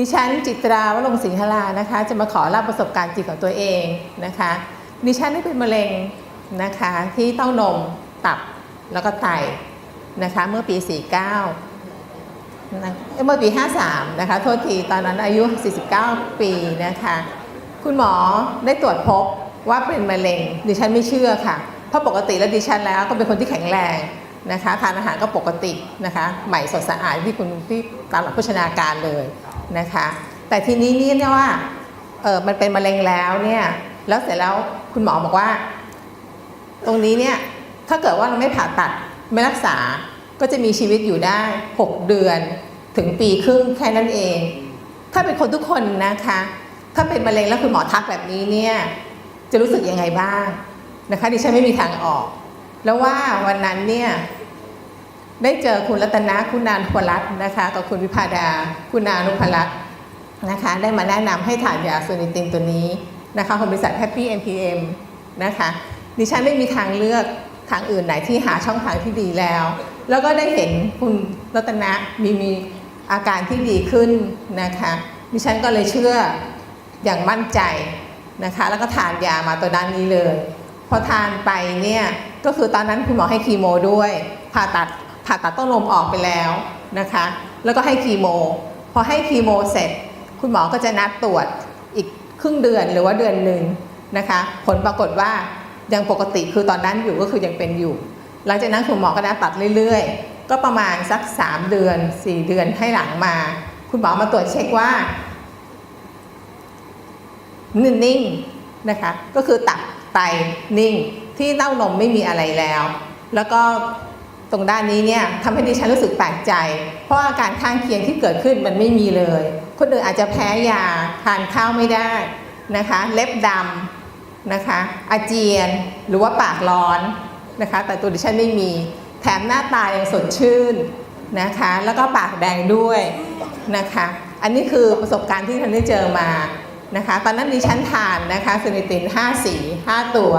ดิฉันจิตราวรงสิงหลานะคะ จะมาขอเล่าประสบการณ์จริงของตัวเองนะคะ ดิฉันได้เป็นมะเร็งนะคะที่เต้านมตับแล้วก็ไตนะคะเมื่อปี 49นะเอ้ยเมื่อปี 53 นะคะ โทษทีตอนนั้นอายุ 49 ปีนะคะ คุณหมอได้ตรวจพบว่าเป็นมะเร็ง ดิฉันไม่เชื่อค่ะ เพราะปกติแล้วดิฉันแล้วก็เป็นคนที่แข็งแรงนะคะทานอาหารก็ปกตินะคะ ใหม่สดสะอาดที่คุณที่ตามหลักโภชนาการเลย นะคะ แต่ทีนี้เนี่ยว่าเออมันเป็นมะเร็งแล้วเนี่ยแล้วเสร็จแล้วคุณหมอบอกว่า ตรงนี้เนี่ยถ้าเกิดว่าเราไม่ผ่าตัดไม่รักษาก็จะมีชีวิตอยู่ได้ 6 เดือนถึงปีครึ่งแค่นั้นเอง ถ้าเป็นคนทุกคนนะคะ ถ้าเป็นมะเร็งแล้วคุณหมอทักแบบนี้เนี่ยจะรู้สึกยังไงบ้างนะคะดิฉันไม่มีทางออก แล้วว่าวันนั้นเนี่ย ได้เจอคุณรัตนะคุณนานพรัตนะคะกับคุณวิพาดาคุณนานุพรัตน์นะคะได้มาแนะนำให้ทานยาซูนิตินตัวนี้นะคะของบริษัท Happy MPM นะคะดิฉันไม่มีทางเลือกทางอื่นไหนที่หาช่องทางที่ดีแล้ว แล้วก็ได้เห็นคุณรัตนะมีมีอาการที่ดีขึ้นนะคะดิฉันก็เลยเชื่ออย่างมั่นใจนะคะแล้วก็ทานยามาตัวด้านนี้เลย พอทานไปเนี่ยก็คือตอนนั้นคุณหมอให้คีโมด้วยผ่าตัด ผ่าตัดต้นลมออกไปแล้วนะคะ แล้วก็ให้คีโม พอให้คีโมเสร็จ คุณหมอก็จะนัดตรวจอีกครึ่งเดือนหรือว่าเดือนหนึ่งนะคะ ผลปรากฏว่ายังปกติคือตอนนั้นอยู่ก็คือยังเป็นอยู่ หลังจากนั้นคุณหมอก็นัดตัดเรื่อยๆ ก็ประมาณสัก 3 เดือน 4 เดือนให้หลังมา คุณหมอมาตรวจเช็คว่านิ่งๆนะคะ ก็คือตับไตนิ่งที่เต้านมไม่มีอะไรแล้ว แล้วก็ ตรงด้านนี้เนี่ยทำให้ดิฉันรู้สึกแปลกใจ เพราะอาการข้างเคียงที่เกิดขึ้นมันไม่มีเลย คนอื่นอาจจะแพ้ยาทานข้าวไม่ได้นะคะ เล็บดำนะคะ อาเจียนหรือว่าปากร้อนนะคะ แต่ตัวดิฉันไม่มี แถมหน้าตายังสดชื่นนะคะ แล้วก็ปากแดงด้วยนะคะ อันนี้คือประสบการณ์ที่ท่านได้เจอมานะคะ ตอนนั้นดิฉันทานนะคะซินิติน 5 สี 5 ตัว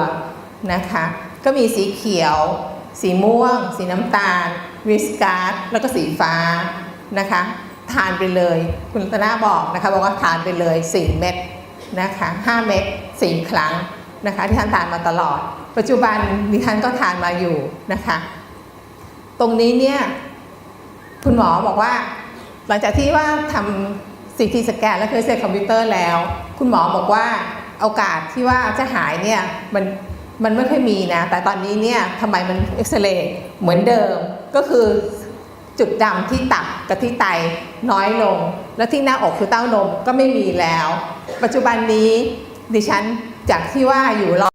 นะคะ ก็มีสีเขียว สีม่วง สีน้ำตาลวิสการ์ดแล้วก็สีฟ้านะคะทานไปเลย คุณรัตนาบอกนะคะบอกว่าทานไปเลย 4 เม็ดนะคะ5เม็ด4ครั้งนะคะที่ท่านทานมาตลอด ปัจจุบันดิฉันก็ทานมาอยู่นะคะ ตรงนี้เนี่ยคุณหมอบอกว่า หลังจากที่ว่าทำซีทีสแกนและเคยเซคอมพิวเตอร์แล้ว คุณหมอบอกว่าโอกาสที่ว่าจะหายเนี่ยมัน มันไม่ค่อยมีนะ แต่ตอนนี้เนี่ยทำไมมันเอ็กซเรย์เหมือนเดิม ก็คือจุดดำที่ตับกับที่ไตน้อยลง แล้วที่หน้าอกคือเต้านมก็ไม่มีแล้ว ปัจจุบันนี้ดิฉันจากที่ว่าอยู่รอ